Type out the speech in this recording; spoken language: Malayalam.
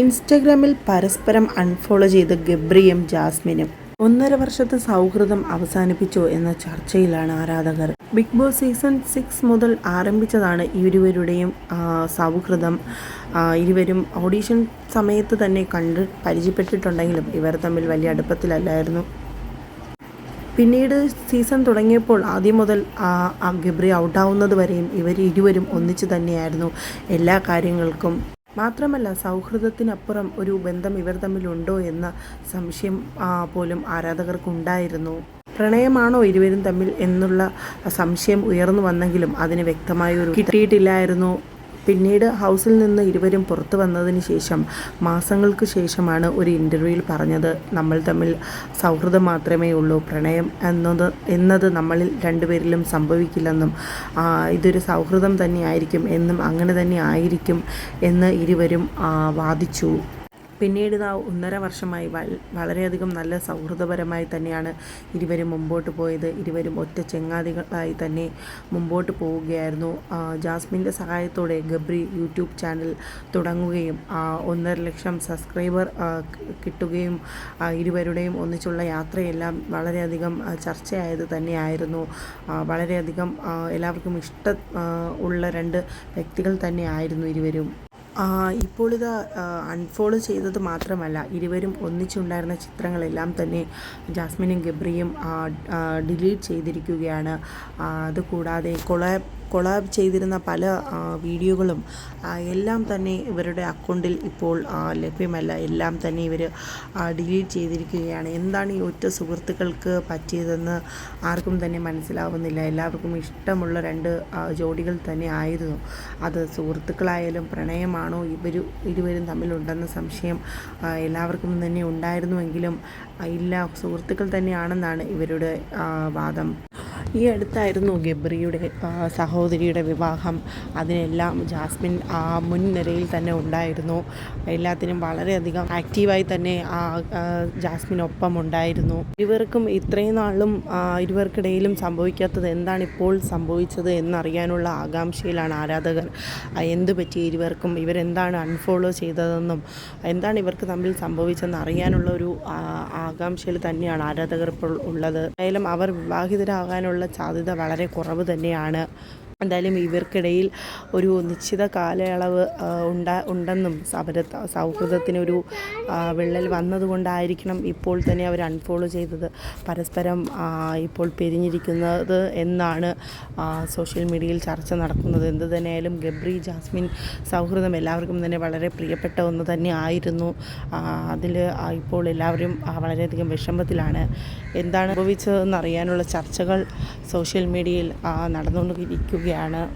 ഇൻസ്റ്റഗ്രാമിൽ പരസ്പരം അൺഫോളോ ചെയ്ത ഗബ്രിയും ജാസ്മിനും. ഒന്നര വർഷത്തെ സൗഹൃദം അവസാനിപ്പിച്ചോ എന്ന ചർച്ചയിലാണ് ആരാധകർ. ബിഗ് ബോസ് സീസൺ സിക്സ് മുതൽ ആരംഭിച്ചതാണ് ഇരുവരുടെയും സൗഹൃദം. ഇരുവരും ഓഡീഷൻ സമയത്ത് തന്നെ കണ്ട് പരിചയപ്പെട്ടിട്ടുണ്ടെങ്കിലും ഇവർ തമ്മിൽ വലിയ അടുപ്പത്തിലല്ലായിരുന്നു. പിന്നീട് സീസൺ തുടങ്ങിയപ്പോൾ ആദ്യം മുതൽ ഗബ്രി ഔട്ടാവുന്നത് വരെയും ഇവർ ഇരുവരും ഒന്നിച്ചു തന്നെയായിരുന്നു എല്ലാ കാര്യങ്ങൾക്കും. മാത്രമല്ല സൗഹൃദത്തിനപ്പുറം ഒരു ബന്ധം ഇവർ തമ്മിലുണ്ടോ എന്ന സംശയം പോലും ആരാധകർക്കുണ്ടായിരുന്നു. പ്രണയമാണോ ഇരുവരും തമ്മിൽ എന്നുള്ള സംശയം ഉയർന്നു വന്നെങ്കിലും അതിന് വ്യക്തമായ ഒരു കിട്ടിയിട്ടില്ലായിരുന്നു. പിന്നീട് ഹൗസിൽ നിന്ന് ഇരുവരും പുറത്തു വന്നതിന് ശേഷം മാസങ്ങൾക്ക് ശേഷമാണ് ഒരു ഇന്റർവ്യൂവിൽ പറഞ്ഞത്. നമ്മൾ തമ്മിൽ സൗഹൃദം മാത്രമേ ഉള്ളൂ. പ്രണയം എന്നത് എന്നത് നമ്മളിൽ രണ്ടുപേരിലും സംഭവിക്കില്ലെന്നും ഇതൊരു സൗഹൃദം തന്നെയായിരിക്കും എന്നും അങ്ങനെ തന്നെ ആയിരിക്കും എന്ന് ഇരുവരും വാദിച്ചു. പിന്നീട് ഇതാ ഒന്നര വർഷമായി വളരെയധികം നല്ല സൗഹൃദപരമായി തന്നെയാണ് ഇരുവരും മുമ്പോട്ട് പോയത്. ഇരുവരും ഒറ്റ ചെങ്ങാതികളായി തന്നെ മുമ്പോട്ട് പോവുകയായിരുന്നു. ജാസ്മിന്റെ സഹായത്തോടെ ഗബ്രി യൂട്യൂബ് ചാനൽ തുടങ്ങുകയും ആ, ഒന്നര ലക്ഷം സബ്സ്ക്രൈബർ കിട്ടുകയും ഇരുവരുടെയും ഒന്നിച്ചുള്ള യാത്രയെല്ലാം വളരെയധികം ആ, ചർച്ചയായത് തന്നെയായിരുന്നു. ആ, വളരെയധികം എല്ലാവർക്കും ഇഷ്ട ഉള്ള രണ്ട് വ്യക്തികൾ തന്നെയായിരുന്നു ഇരുവരും. ഇപ്പോൾ അൺഫോളോ ചെയ്തത് മാത്രമല്ല ഇരുവരും ഒന്നിച്ചുണ്ടായിരുന്ന ചിത്രങ്ങളെല്ലാം തന്നെ ജാസ്മിനും ഗബ്രിയും ഡിലീറ്റ് ചെയ്തിരിക്കുകയാണ്. അതുകൂടാതെ കൊളാബ് കൊളാബ് ചെയ്തിരുന്ന പല വീഡിയോകളും എല്ലാം തന്നെ ഇവരുടെ അക്കൗണ്ടിൽ ഇപ്പോൾ ലഭ്യമല്ല. എല്ലാം തന്നെ ഇവർ ഡിലീറ്റ് ചെയ്തിരിക്കുകയാണ്. എന്താണ് ഈ ഒറ്റ സുഹൃത്തുക്കൾക്ക് പറ്റിയതെന്ന് ആർക്കും തന്നെ മനസ്സിലാവുന്നില്ല. എല്ലാവർക്കും ഇഷ്ടമുള്ള രണ്ട് ജോഡികൾ തന്നെ ആയിരുന്നു. അത് സുഹൃത്തുക്കളായാലും പ്രണയമാണോ ഇവർ ഇരുവരും തമ്മിലുണ്ടെന്ന സംശയം എല്ലാവർക്കും തന്നെ ഉണ്ടായിരുന്നുവെങ്കിലും ഇല്ല സുഹൃത്തുക്കൾ തന്നെയാണെന്നാണ് ഇവരുടെ വാദം. ഈ അടുത്തായിരുന്നു ഗബ്രിയുടെ സഹോദരിയുടെ വിവാഹം. അതിനെല്ലാം ജാസ്മിൻ ആ മുൻനിരയിൽ തന്നെ ഉണ്ടായിരുന്നു. എല്ലാത്തിനും വളരെയധികം ആക്റ്റീവായി തന്നെ ആ ഒപ്പം ഉണ്ടായിരുന്നു. ഇരുവർക്കും ഇത്രയും നാളും ഇരുവർക്കിടയിലും സംഭവിക്കാത്തത് എന്താണ് ഇപ്പോൾ സംഭവിച്ചത് എന്നറിയാനുള്ള ആകാംക്ഷയിലാണ് ആരാധകർ. എന്തു പറ്റി ഇരുവർക്കും? ഇവരെന്താണ് അൺഫോളോ ചെയ്തതെന്നും എന്താണ് ഇവർക്ക് തമ്മിൽ സംഭവിച്ചതെന്ന് അറിയാനുള്ള ഒരു ആകാംക്ഷയിൽ തന്നെയാണ് ആരാധകർ ഇപ്പോൾ ഉള്ളത്. എന്തായാലും അവർ വിവാഹിതരാകാനുള്ള സാധ്യത വളരെ കുറവ് തന്നെയാണ്. എന്തായാലും ഇവർക്കിടയിൽ ഒരു നിശ്ചിത കാലയളവ് ഉണ്ട ഉണ്ടാ ഉണ്ടെന്നും സമര സൗഹൃദത്തിനൊരു വിള്ളൽ വന്നതുകൊണ്ടായിരിക്കണം ഇപ്പോൾ തന്നെ അവർ അൺഫോളോ ചെയ്തത്. പരസ്പരം ഇപ്പോൾ പിരിഞ്ഞിരിക്കുന്നത് എന്നാണ് സോഷ്യൽ മീഡിയയിൽ ചർച്ച നടക്കുന്നത്. എന്ത് തന്നെയായാലും ഗബ്രി ജാസ്മിൻ സൗഹൃദം എല്ലാവർക്കും തന്നെ വളരെ പ്രിയപ്പെട്ട ഒന്ന് തന്നെ ആയിരുന്നു. അതിൽ ഇപ്പോൾ എല്ലാവരും വളരെയധികം വിഷമത്തിലാണ്. എന്താണ് സംഭവിച്ചതെന്ന് അറിയാനുള്ള ചർച്ചകൾ സോഷ്യൽ മീഡിയയിൽ ആ, നടന്നുകൊണ്ടിരിക്കുകയാണ്